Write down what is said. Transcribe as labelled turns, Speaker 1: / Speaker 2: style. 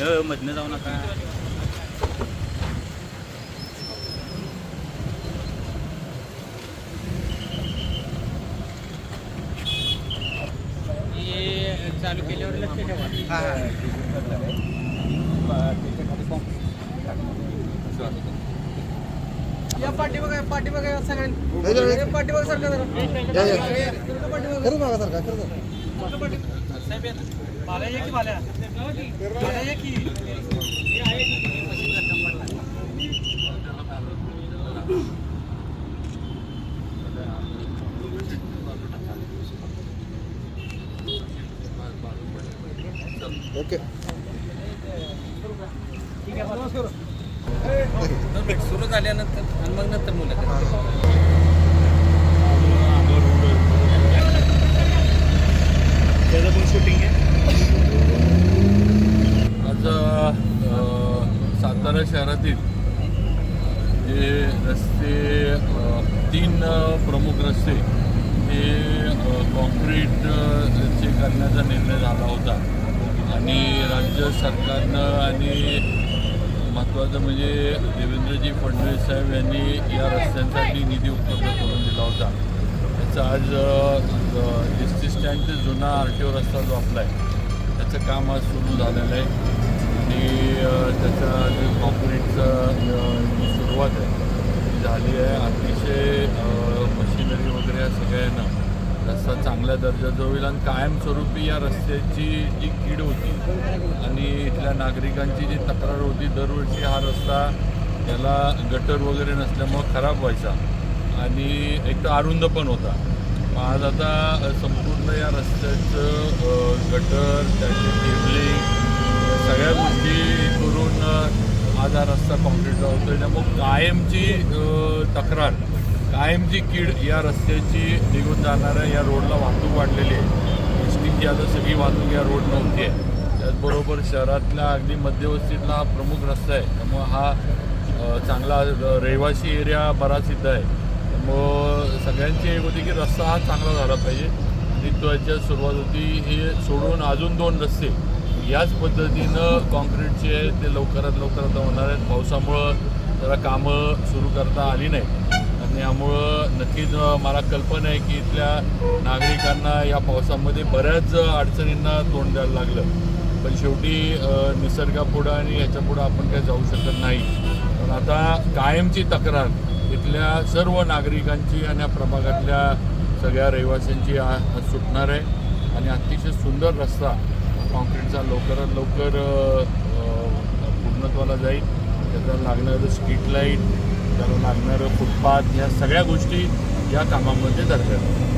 Speaker 1: मधनं जाऊ नका.
Speaker 2: चालू केल्यावर लक्ष ठेवा. या पाठी बघा पाठी बघा सगळ्यांनी. पाठी बघा सारखं जरा.
Speaker 3: खरं बघा. सर
Speaker 2: ये की की
Speaker 3: ओके
Speaker 2: ठीक आहे
Speaker 1: सुरू झाल्यानंतर आणि मग नंतर मुलं त्याचं पण शूटिंग आहे
Speaker 4: आज अ, सातारा शहरातील जे रस्ते तीन प्रमुख रस्ते हे कॉन्क्रीटचे करण्याचा निर्णय झाला होता. आणि राज्य सरकारनं आणि महत्त्वाचं म्हणजे देवेंद्रजी फडणवीस साहेब यांनी या रस्त्यांसाठी निधी उपलब्ध करून दिला होता. त्याचा आज एस टी स्टँड ते जुना आर टी ओ रस्ता जो आपला आहे त्याचं काम आज सुरू झालेलं आहे. आणि त्याच्या जे कॉन्क्रीटचं जी सुरुवात आहे ती झाली आहे. अतिशय मशिनरी वगैरे या सगळ्यांना रस्ता चांगल्या दर्जाचा होईल आणि कायमस्वरूपी या रस्त्याची जी कीड होती आणि इथल्या नागरिकांची जी तक्रार होती दरवर्षी हा रस्ता याला गटर वगैरे नसल्यामुळं खराब व्हायचा आणि एक तर अरुंद पण होता. आज आता संपूर्ण या रस्त्याचं गटर त्याची टेबलिंग सगळ्या गोष्टी करून अ, आज हा रस्ता कॉन्क्रीटचा होतो त्यामुळे कायमची तक्रार कायमची कीड या रस्त्याची निघून जाणाऱ्या या रोडला वाहतूक वाढलेली आहे. एस टीची आता सगळी वाहतूक या रोड नव्हती आहे. त्याचबरोबर शहरातल्या अगदी मध्यवस्तीतला हा प्रमुख रस्ता आहे. त्यामुळं हा चांगला रहिवासी एरिया बराच इथं आहे. त्यामुळं सगळ्यांची एक होती की रस्ता हा चांगला झाला पाहिजे. आणि तो याच्यात सुरुवात होती. हे सोडून अजून दोन रस्ते याच पद्धतीनं कॉन्क्रीटचे ते लवकरात लवकर आता होणार आहेत. पावसामुळं जरा कामं सुरू करता आली नाही. आणि यामुळं नक्कीच मला कल्पना आहे की इथल्या नागरिकांना या पावसामध्ये बऱ्याच अडचणींना तोंड द्यायला लागलं. पण शेवटी निसर्गापुढं आणि याच्यापुढं आपण काही जाऊ शकत नाही. पण आता कायमची तक्रार इथल्या सर्व नागरिकांची आणि या प्रभागातल्या सगळ्या रहिवाशांची सुटणार आहे. आणि अतिशय सुंदर रस्ता कॉन्क्रीटचा लवकरात लवकर पूर्णत्वाला जाईल. त्याला लागणारं स्ट्रीट लाइट त्याला लागणारं फुटपाथ ह्या सगळ्या गोष्टी या कामामध्ये दर्शवतात